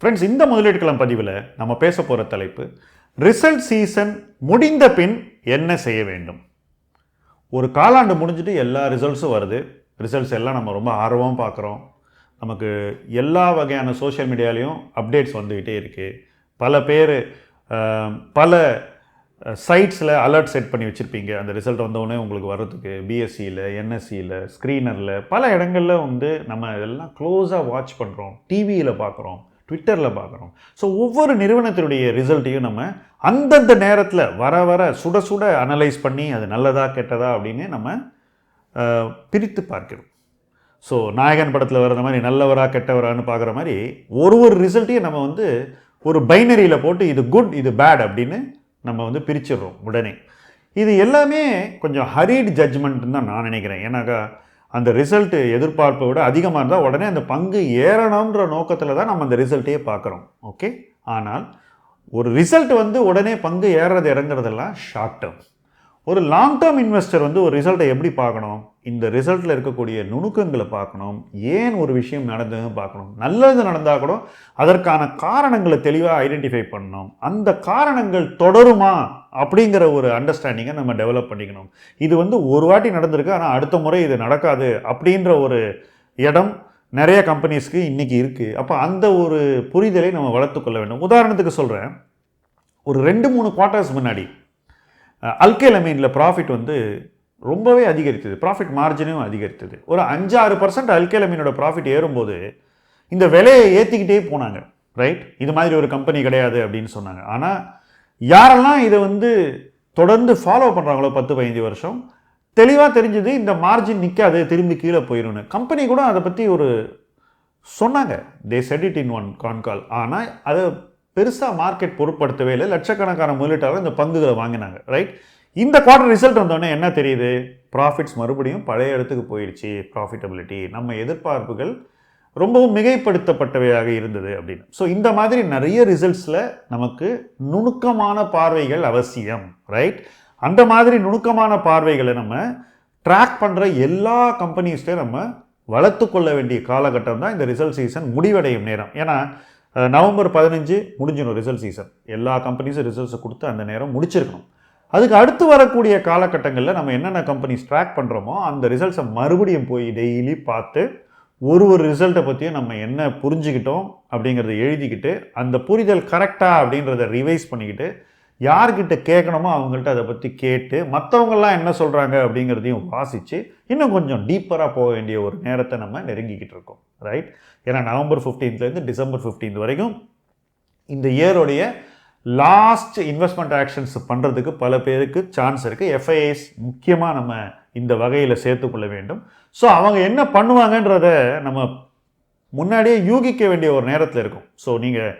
Friends இந்த முதலீட்டுக்களம் பதிவில் நம்ம பேச போகிற தலைப்பு ரிசல்ட் சீசன் முடிந்த பின் என்ன செய்ய வேண்டும்? ஒரு காலாண்டு முடிஞ்சுட்டு எல்லா ரிசல்ட்ஸும் வருது. ரிசல்ட்ஸ் எல்லாம் நம்ம ரொம்ப ஆர்வமாக பார்க்குறோம். நமக்கு எல்லா வகையான சோஷியல் மீடியாலையும் அப்டேட்ஸ் வந்துக்கிட்டே இருக்குது பல பேர் பல சைட்ஸில் அலர்ட் செட் பண்ணி வச்சுருப்பீங்க. அந்த ரிசல்ட் வந்தவுடனே உங்களுக்கு வர்றதுக்கு பிஎஸ்சியில் என்எஸ்சியில் ஸ்க்ரீனரில் பல இடங்களில் வந்து நம்ம இதெல்லாம் க்ளோஸாக வாட்ச் பண்ணுறோம் டிவியில் பார்க்குறோம். ட்விட்டரில் பார்க்குறோம். ஸோ ஒவ்வொரு நிறுவனத்தினுடைய ரிசல்ட்டையும் நம்ம அந்தந்த நேரத்தில் வர வர சுட சுட அனலைஸ் பண்ணி அது நல்லதா கெட்டதா அப்படின்னு நம்ம பிரித்து பார்க்கிறோம். ஸோ நாயகன் படத்தில் வர்ற மாதிரி நல்லவரா கெட்டவரான்னு பார்க்குற மாதிரி ஒரு ஒரு ரிசல்ட்டையும் நம்ம வந்து ஒரு பைனரியில் போட்டு இது குட் இது பேட் அப்படின்னு நம்ம வந்து பிரிச்சிடுறோம் உடனே. இது எல்லாமே கொஞ்சம் ஹரீட் ஜட்ஜ்மெண்ட்னு தான் நான் நினைக்கிறேன். ஏன்னாக்கா அந்த ரிசல்ட்டு எதிர்பார்ப்பை விட அதிகமாக இருந்தால் உடனே அந்த பங்கு ஏறணுன்ற நோக்கத்தில் தான் நம்ம அந்த ரிசல்ட்டையே பார்க்குறோம். ஓகே ஆனால் ஒரு ரிசல்ட் வந்து உடனே பங்கு ஏறுறது இறங்குறதெல்லாம் ஷார்ட் டேர்ம் ஒரு லாங் டேர்ம் இன்வெஸ்டர் வந்து ஒரு ரிசல்ட்டை எப்படி பார்க்கணும்? இந்த ரிசல்ட்டில் இருக்கக்கூடிய நுணுக்கங்களை பார்க்கணும். ஏன் ஒரு விஷயம் நடந்ததுன்னு பார்க்கணும். நல்லது நடந்தால் கூட அதற்கான காரணங்களை தெளிவாக ஐடென்டிஃபை பண்ணணும். அந்த காரணங்கள் தொடருமா? அப்படிங்கிற ஒரு அண்டர்ஸ்டாண்டிங்கை நம்ம டெவலப் பண்ணிக்கணும். இது வந்து ஒரு வாட்டி நடந்திருக்கு ஆனால் அடுத்த முறை இது நடக்காது அப்படின்ற ஒரு இடம் நிறைய கம்பெனிஸ்க்கு இன்றைக்கி இருக்குது அப்போ அந்த ஒரு புரிதலை நம்ம வளர்த்துக்கொள்ள வேண்டும். உதாரணத்துக்கு சொல்கிறேன் ஒரு ரெண்டு மூணு குவார்ட்டர்ஸ் முன்னாடி அல்கேல் ப்ராஃபிட் வந்து ரொம்பவே அதிகரித்தது. ப்ராஃபிட் மார்ஜினும் அதிகரித்தது. ஒரு அஞ்சாறு பர்சன்ட் அல்கேல் ப்ராஃபிட் ஏறும்போது இந்த விலையை ஏற்றிக்கிட்டே போனாங்க. ரைட் இது மாதிரி ஒரு கம்பெனி கிடையாது அப்படின்னு சொன்னாங்க. ஆனால் யாரெல்லாம் இதை வந்து தொடர்ந்து ஃபாலோ பண்ணுறாங்களோ பத்து பதினஞ்சு வருஷம் தெளிவாக தெரிஞ்சது இந்த மார்ஜின் நிற்காது திரும்பி கீழே போயிடும்னு கம்பெனி கூட அதை பற்றி ஒரு சொன்னாங்க. They said it in one concall ஆனால் அதை பெருசாக மார்க்கெட் பொருட்படுத்தவே இல்லை. லட்சக்கணக்கான முதலீட்டாளர் இந்த பங்குகளை வாங்கினாங்க ரைட் இந்த குவார்டர் ரிசல்ட் வந்தோடனே என்ன தெரியுது? ப்ராஃபிட்ஸ் மறுபடியும் பழைய இடத்துக்கு போயிடுச்சு ப்ராஃபிட்டபிலிட்டி நம்ம எதிர்பார்ப்புகள் ரொம்பவும் மிகைப்படுத்தப்பட்டவையாக இருந்தது அப்படின்னு. ஸோ இந்த மாதிரி நிறைய ரிசல்ட்ஸில் நமக்கு நுணுக்கமான பார்வைகள் அவசியம் ரைட் அந்த மாதிரி நுணுக்கமான பார்வைகளை நம்ம ட்ராக் பண்ணுற எல்லா கம்பெனிஸ்டையும் நம்ம வளர்த்து கொள்ள வேண்டிய காலகட்டம் தான் இந்த ரிசல்ட் சீசன் முடிவடையும் நேரம். ஏன்னா நவம்பர் பதினஞ்சு முடிஞ்சிடும் ரிசல்ட் சீசன் எல்லா கம்பெனிஸும் ரிசல்ட்ஸை கொடுத்து அந்த நேரம் முடிச்சிருக்கணும். அதுக்கு அடுத்து வரக்கூடிய காலகட்டங்களில் நம்ம என்னென்ன கம்பெனிஸ் ட்ராக் பண்ணுறோமோ அந்த ரிசல்ட்ஸை மறுபடியும் போய் டெய்லி பார்த்து ஒரு ஒரு ரிசல்ட்டை பற்றியும் நம்ம என்ன புரிஞ்சுக்கிட்டோம் அப்படிங்கிறத எழுதிக்கிட்டு அந்த புரிதல் கரெக்டாக அப்படின்றத ரிவைஸ் பண்ணிக்கிட்டு யார்கிட்ட கேட்கணுமோ அவங்கள்ட்ட அதை பற்றி கேட்டு மற்றவங்கள்லாம் என்ன சொல்கிறாங்க அப்படிங்கிறதையும் வாசித்து இன்னும் கொஞ்சம் டீப்பராக போக வேண்டிய ஒரு நேரத்தை நம்ம நெருங்கிக்கிட்டு இருக்கோம். ரைட் ஏன்னா நவம்பர் ஃபிஃப்டீன்த்லேருந்து டிசம்பர் 15th வரைக்கும் இந்த இயருடைய லாஸ்ட் இன்வெஸ்ட்மெண்ட் ஆக்ஷன்ஸ் பண்ணுறதுக்கு பல பேருக்கு சான்ஸ் இருக்குது எஃப்ஐஎஸ் முக்கியமாக நம்ம இந்த வகையில் சேர்த்துக்கொள்ள வேண்டும். ஸோ அவங்க என்ன பண்ணுவாங்கன்றத நம்ம முன்னாடியே யூகிக்க வேண்டிய ஒரு நேரத்தில் இருக்கும். ஸோ நீங்கள்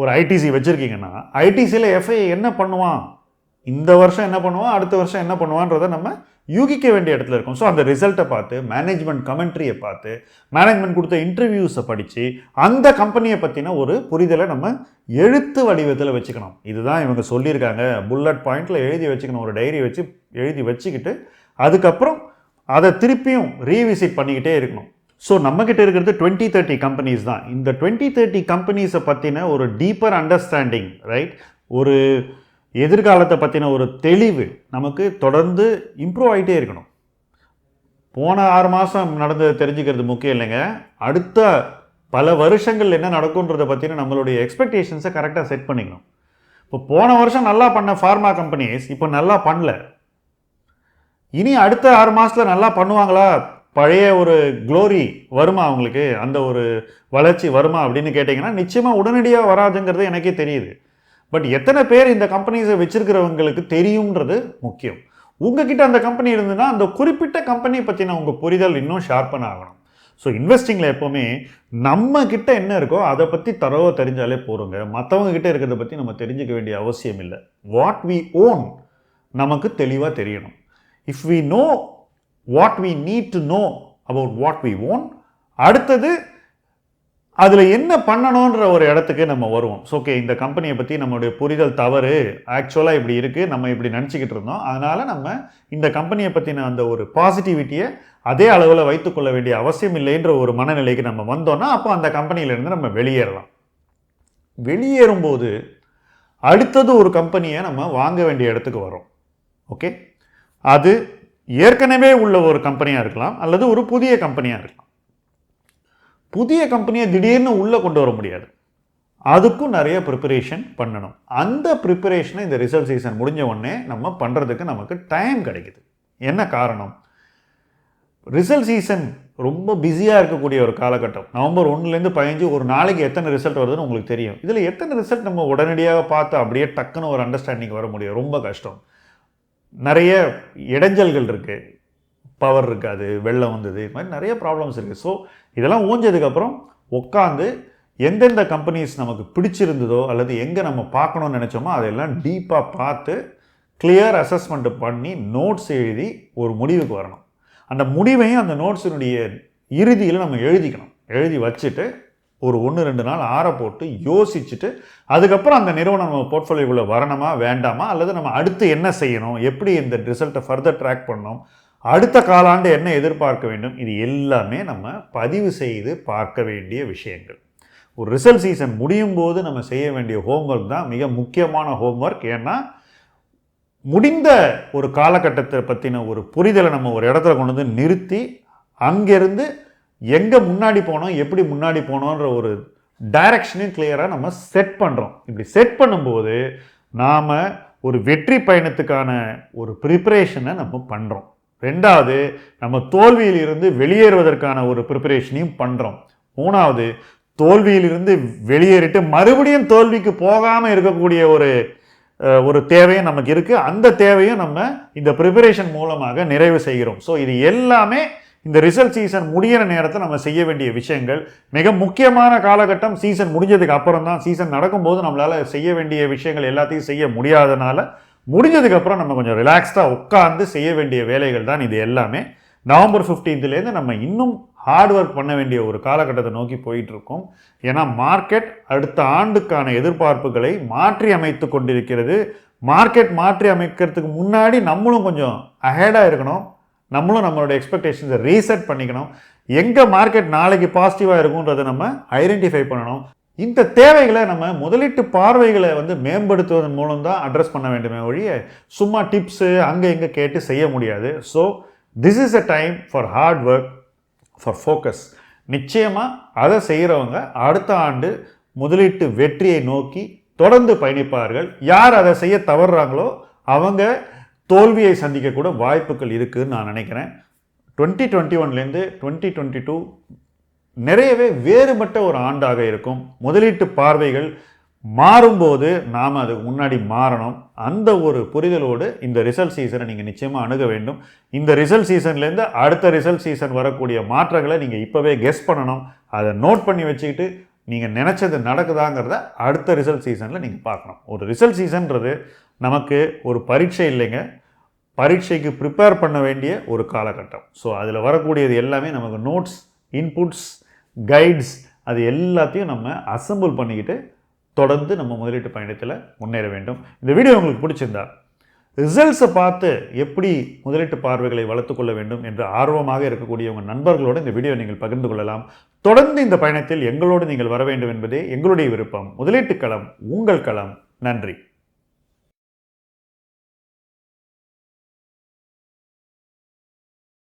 ஒரு ஐடிசி வச்சுருக்கீங்கன்னா ஐடிசியில் எஃப்ஐ என்ன பண்ணுவான்? இந்த வருஷம் என்ன பண்ணுவான்? அடுத்த வருஷம் என்ன பண்ணுவான்றதை நம்ம யூகிக்க வேண்டிய இடத்துல இருக்கும். ஸோ அந்த ரிசல்ட்டை பார்த்து மேனேஜ்மெண்ட் கமெண்ட்ரியை பார்த்து மேனேஜ்மெண்ட் கொடுத்த இன்டர்வியூஸை படித்து அந்த கம்பெனியை பற்றின ஒரு புரிதலை நம்ம எழுத்து வடிவத்தில் வச்சுக்கணும். இதுதான் இவங்க சொல்லியிருக்காங்க. புல்லட் பாயிண்டில் எழுதி வச்சுக்கணும். ஒரு டைரி வச்சு எழுதி வச்சுக்கிட்டு அதுக்கப்புறம் அதை திருப்பியும் ரீவிசிட் பண்ணிக்கிட்டே இருக்கணும். ஸோ நம்மக்கிட்ட இருக்கிறது டுவெண்ட்டி தேர்ட்டி கம்பெனிஸ் தான். இந்த டுவெண்ட்டி தேர்ட்டி கம்பெனிஸை பற்றின ஒரு டீப்பர் அண்டர்ஸ்டாண்டிங் ரைட் ஒரு எதிர்காலத்தை பற்றின ஒரு தெளிவு நமக்கு தொடர்ந்து இம்ப்ரூவ் ஆகிட்டே இருக்கணும். போன ஆறு மாதம் நடந்ததை தெரிஞ்சுக்கிறது முக்கியம் இல்லைங்க. அடுத்த பல வருஷங்கள் என்ன நடக்குன்றதை பற்றின நம்மளுடைய எக்ஸ்பெக்டேஷன்ஸை கரெக்டாக செட் பண்ணிக்கணும். இப்போ போன வருஷம் நல்லா பண்ண ஃபார்மா கம்பெனிஸ் இப்போ நல்லா பண்ணல. இனி அடுத்த ஆறு மாதத்தில் நல்லா பண்ணுவாங்களா? பழைய ஒரு க்ளோரி வருமா அவங்களுக்கு? அந்த ஒரு வளர்ச்சி வருமா அப்படின்னு கேட்டிங்கன்னா நிச்சயமாக உடனடியாக வராதுங்கிறது எனக்கே தெரியுது. பட் எத்தனை பேர் இந்த கம்பெனிஸை வச்சுருக்கிறவங்களுக்கு தெரியுன்றது முக்கியம். உங்ககிட்ட அந்த கம்பெனி இருந்ததுன்னா அந்த குறிப்பிட்ட கம்பெனி பற்றின உங்கள் புரிதல் இன்னும் ஷார்ப்பன் ஆகணும். ஸோ இன்வெஸ்டிங்கில் எப்போவுமே நம்ம கிட்ட என்ன இருக்கோ அதை பற்றி தரவை தெரிஞ்சாலே போகிறோங்க மற்றவங்க கிட்ட இருக்கிறத பற்றி நம்ம தெரிஞ்சுக்க வேண்டிய அவசியம் இல்லை. வாட் வி ஓன் நமக்கு தெளிவாக தெரியணும். If we know what we need to know about what we own அடுத்தது அதில் என்ன பண்ணணுன்ற ஒரு இடத்துக்கு நம்ம வருவோம். ஸோ ஓகே இந்த கம்பெனியை பற்றி நம்மளுடைய புரிதல் தவறு. ஆக்சுவலாக இப்படி இருக்குது நம்ம இப்படி நினச்சிக்கிட்டு இருந்தோம். அதனால் நம்ம இந்த கம்பெனியை பற்றின அந்த ஒரு பாசிட்டிவிட்டியை அதே அளவில் வைத்துக்கொள்ள வேண்டிய அவசியம் இல்லைன்ற ஒரு மனநிலைக்கு நம்ம வந்தோம்னா அப்போ அந்த கம்பெனியிலேருந்து நம்ம வெளியேறலாம். வெளியேறும்போது அடுத்தது ஒரு கம்பெனியை நம்ம வாங்க வேண்டிய இடத்துக்கு வரோம் ஓகே அது ஏற்கனவே உள்ள ஒரு கம்பெனியாக இருக்கலாம் அல்லது ஒரு புதிய கம்பெனியாக இருக்கலாம். புதிய கம்பெனியை திடீர்னு உள்ளே கொண்டு வர முடியாது. அதுக்கும் நிறைய ப்ரிப்பரேஷன் பண்ணணும். அந்த ப்ரிப்பரேஷனை இந்த ரிசல்ட் சீசன் முடிஞ்ச உடனே நம்ம பண்ணுறதுக்கு நமக்கு டைம் கிடைக்குது. என்ன காரணம்? ரிசல்ட் சீசன் ரொம்ப பிஸியாக இருக்கக்கூடிய ஒரு காலகட்டம். நவம்பர் ஒன்றுலேருந்து பதினஞ்சு ஒரு நாளைக்கு எத்தனை ரிசல்ட் வருதுன்னு உங்களுக்கு தெரியும். இதில் எத்தனை ரிசல்ட் நம்ம உடனடியாக பார்த்து அப்படியே டக்குன்னு ஒரு அண்டர்ஸ்டாண்டிங் வர முடியும்? ரொம்ப கஷ்டம். நிறைய இடைஞ்சல்கள் இருக்குது பவர் இருக்காது வெள்ளம் வந்தது இது மாதிரி நிறைய ப்ராப்ளம்ஸ் இருக்குது ஸோ இதெல்லாம் ஊஞ்சதுக்கப்புறம் உட்காந்து எந்தெந்த கம்பெனிஸ் நமக்கு பிடிச்சிருந்ததோ அல்லது எங்கே நம்ம பார்க்கணும்னு நினச்சோமோ அதெல்லாம் டீப்பாக பார்த்து கிளியர் அசஸ்மெண்ட் பண்ணி நோட்ஸ் எழுதி ஒரு முடிவுக்கு வரணும். அந்த முடிவையும் அந்த நோட்ஸினுடைய இறுதியில் நம்ம எழுதிக்கணும். எழுதி வச்சுட்டு ஒரு ஒன்று ரெண்டு நாள் ஆற போட்டு யோசிச்சுட்டு அதுக்கப்புறம் அந்த நிறுவனம் நம்ம போர்ட்ஃபோலியோவில் வரணுமா வேண்டாமா அல்லது நம்ம அடுத்து என்ன செய்யணும் எப்படி இந்த ரிசல்ட்டை ஃபர்தர் ட்ராக் பண்ணணும் அடுத்த காலாண்டு என்ன எதிர்பார்க்க வேண்டும் இது எல்லாமே நம்ம பதிவு செய்து பார்க்க வேண்டிய விஷயங்கள். ஒரு ரிசல்ட் சீசன் முடியும் போது நம்ம செய்ய வேண்டிய ஹோம்ஒர்க் தான் மிக முக்கியமான ஹோம்ஒர்க் ஏன்னா முடிந்த ஒரு காலகட்டத்தை பற்றின ஒரு புரிதலை நம்ம ஒரு இடத்துல கொண்டு வந்து நிறுத்தி அங்கேருந்து எங்கே முன்னாடி போனோம் எப்படி முன்னாடி போனோன்ற ஒரு டைரக்ஷனையும் கிளியராக நம்ம செட் பண்ணுறோம் இப்படி செட் பண்ணும்போது நாம் ஒரு வெற்றி பயணத்துக்கான ஒரு ப்ரிப்பரேஷனை நம்ம பண்ணுறோம் ரெண்டாவது நம்ம தோல்வியில் இருந்து வெளியேறுவதற்கான ஒரு ப்ரிப்பரேஷனையும் பண்ணுறோம் மூணாவது தோல்வியிலிருந்து வெளியேறிட்டு மறுபடியும் தோல்விக்கு போகாமல் இருக்கக்கூடிய ஒரு ஒரு தேவையும் நமக்கு இருக்குது அந்த தேவையும் நம்ம இந்த ப்ரிப்பரேஷன் மூலமாக நிறைவு செய்கிறோம். ஸோ இது எல்லாமே இந்த ரிசல்ட் சீசன் முடியிற நேரத்தில் நம்ம செய்ய வேண்டிய விஷயங்கள் மிக முக்கியமான காலகட்டம் சீசன் முடிஞ்சதுக்கு அப்புறம் தான் சீசன் நடக்கும்போது நம்மளால் செய்ய வேண்டிய விஷயங்கள் எல்லாத்தையும் செய்ய முடியாதனால முடிஞ்சதுக்கப்புறம் நம்ம கொஞ்சம் ரிலாக்ஸ்டாக உட்காந்து செய்ய வேண்டிய வேலைகள் தான் இது எல்லாமே. நவம்பர் ஃபிஃப்டீன்த்துலேருந்து நம்ம இன்னும் ஹார்ட் ஒர்க் பண்ண வேண்டிய ஒரு காலகட்டத்தை நோக்கி போயிட்டுருக்கோம். ஏன்னா மார்க்கெட் அடுத்த ஆண்டுக்கான எதிர்பார்ப்புகளை மாற்றி அமைத்து கொண்டிருக்கிறது. மார்க்கெட் மாற்றி அமைக்கிறதுக்கு முன்னாடி நம்மளும் கொஞ்சம் அஹேடாக இருக்கணும். நம்மளும் நம்மளோட எக்ஸ்பெக்டேஷன்ஸை ரீசெட் பண்ணிக்கணும். எங்கே மார்க்கெட் நாளைக்கு பாசிட்டிவாக இருக்குன்றதை நம்ம ஐடென்டிஃபை பண்ணணும். இந்த தேவைகளை நம்ம முதலீட்டு பார்வைகளை வந்து மேம்படுத்துவதன் மூலம் தான் அட்ரஸ் பண்ண வேண்டுமே ஒழிய சும்மா டிப்ஸு அங்கே இங்கே கேட்டு செய்ய முடியாது. So this is a time for hard work for focus நிச்சயமாக அதை செய்கிறவங்க அடுத்த ஆண்டு முதலீட்டு வெற்றியை நோக்கி தொடர்ந்து பயணிப்பார்கள். யார் அதை செய்ய தவறுறாங்களோ அவங்க தோல்வியை சந்திக்கக்கூட வாய்ப்புகள் இருக்குதுன்னு நான் நினைக்கிறேன். டுவெண்ட்டி டுவெண்ட்டி ஒன்லேருந்து டுவெண்ட்டி டுவெண்ட்டி டூ நிறையவே வேறுபட்ட ஒரு ஆண்டாக இருக்கும். முதலீட்டு பார்வைகள் மாறும்போது நாம் அதுக்கு முன்னாடி மாறணும். அந்த ஒரு புரிதலோடு இந்த ரிசல்ட் சீசனை நீங்கள் நிச்சயமாக அணுக வேண்டும். இந்த ரிசல்ட் சீசன்லேருந்து அடுத்த ரிசல்ட் சீசன் வரக்கூடிய மாற்றங்களை நீங்கள் இப்போவே கெஸ் பண்ணணும். அதை நோட் பண்ணி வச்சுக்கிட்டு நீங்கள் நினச்சது நடக்குதாங்கிறத அடுத்த ரிசல்ட் சீசனில் நீங்கள் பார்க்கணும். ஒரு ரிசல்ட் சீசன்றது நமக்கு ஒரு பரீட்சை இல்லைங்க. பரீட்சைக்கு ப்ரிப்பேர் பண்ண வேண்டிய ஒரு காலகட்டம். ஸோ அதில் வரக்கூடியது எல்லாமே நமக்கு நோட்ஸ் இன்புட்ஸ் கைட்ஸ் அது எல்லாத்தையும் நம்ம அசெம்பிள் பண்ணிக்கிட்டு தொடர்ந்து நம்ம முதலீட்டு பயணத்தில் முன்னேற வேண்டும். இந்த வீடியோ உங்களுக்கு பிடிச்சிருந்தா ரிசல்ட்ஸை பார்த்து எப்படி முதலீட்டு பார்வைகளை வளர்த்துக்கொள்ள வேண்டும் என்று ஆர்வமாக இருக்கக்கூடிய உங்கள் நண்பர்களோடு இந்த வீடியோ நீங்கள் பகிர்ந்து கொள்ளலாம். தொடர்ந்து இந்த பயணத்தில் எங்களோடு நீங்கள் வர வேண்டும் என்பதே எங்களுடைய விருப்பம். முதலீட்டு களம் உங்கள் களம். நன்றி.